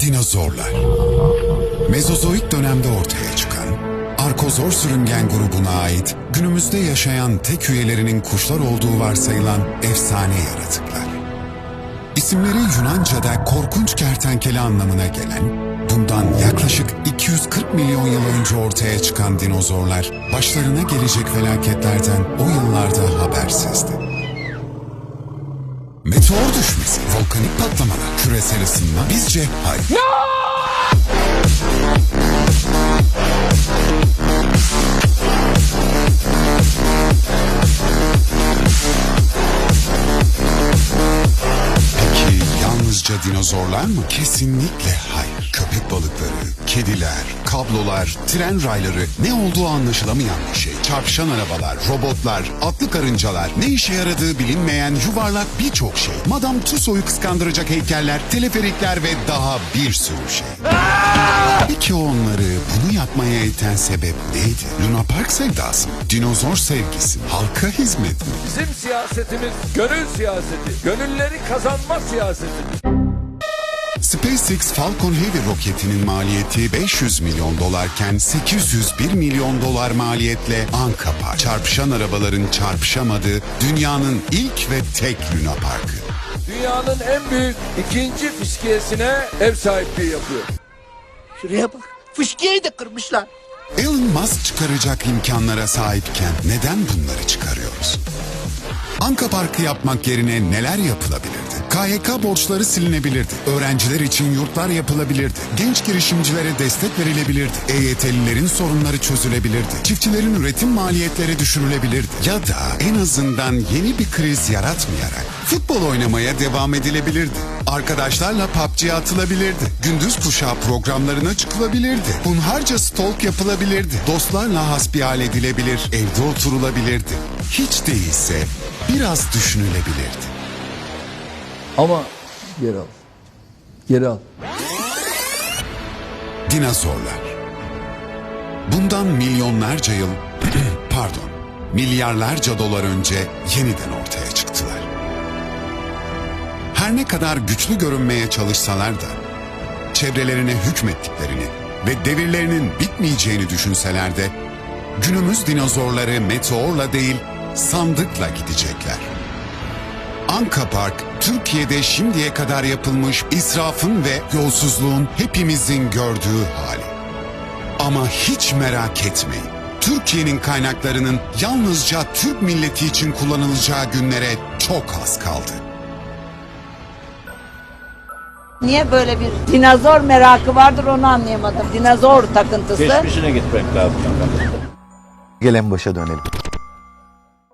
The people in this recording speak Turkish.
Dinozorlar Mezozoik dönemde ortaya çıkan, Arkozor sürüngen grubuna ait günümüzde yaşayan tek üyelerinin kuşlar olduğu varsayılan efsane yaratıklar. İsimleri Yunanca'da korkunç kertenkele anlamına gelen, bundan yaklaşık 240 milyon yıl önce ortaya çıkan dinozorlar, başlarına gelecek felaketlerden o yıllarda habersizdi. Meteor düşmesi, volkanik patlamalar, küresel ısınma bizce hayır. Peki yalnızca dinozorlar mı? Kesinlikle kediler, kablolar, tren rayları ne olduğu anlaşılamayan bir şey. Çarpışan arabalar, robotlar, atlı karıncalar, ne işe yaradığı bilinmeyen yuvarlak birçok şey. Madame Tussauds'u kıskandıracak heykeller, teleferikler ve daha bir sürü şey. Peki onları bunu yapmaya iten sebep neydi? Luna Park sevdası mı? Dinozor sevgisi? Halka hizmet mi? Bizim siyasetimiz gönül siyaseti. Gönülleri kazanma siyaseti. SpaceX Falcon Heavy roketinin maliyeti 500 milyon dolarken 801 milyon dolar maliyetle Ankara çarpışan arabaların çarpışamadığı dünyanın ilk ve tek Luna Parkı. Dünyanın en büyük ikinci fiskiyesine ev sahipliği yapıyor. Şuraya bak. Fışkiyeyi de kırmışlar. Elon Musk çıkaracak imkanlara sahipken neden bunları çıkarıyoruz? Anka Parkı yapmak yerine neler yapılabilirdi? KYK borçları silinebilirdi. Öğrenciler için yurtlar yapılabilirdi. Genç girişimcilere destek verilebilirdi. EYT'lilerin sorunları çözülebilirdi. Çiftçilerin üretim maliyetleri düşürülebilirdi. Ya da en azından yeni bir kriz yaratmayarak futbol oynamaya devam edilebilirdi. Arkadaşlarla PUBG'ye atılabilirdi. Gündüz kuşağı programlarına çıkılabilirdi. Hunharca stalk yapılabilirdi. Dostlarla hasbihal edilebilir. Evde oturulabilirdi. Hiç değilse biraz düşünülebilirdi. Ama geri al. Geri al. Dinozorlar. Bundan milyonlarca yıl, pardon, milyarlarca dolar önce yeniden ortaya çıktılar. Her ne kadar güçlü görünmeye çalışsalar da, çevrelerine hükmettiklerini ve devirlerinin bitmeyeceğini düşünseler de, günümüz dinozorları meteorla değil, sandıkla gidecekler. Anka Park, Türkiye'de şimdiye kadar yapılmış israfın ve yolsuzluğun hepimizin gördüğü hali. Ama hiç merak etmeyin. Türkiye'nin kaynaklarının yalnızca Türk milleti için kullanılacağı günlere çok az kaldı. Niye böyle bir dinozor merakı vardır onu anlayamadım. Dinozor takıntısı. Geçmişine gitmek lazım. Gelen başa dönelim.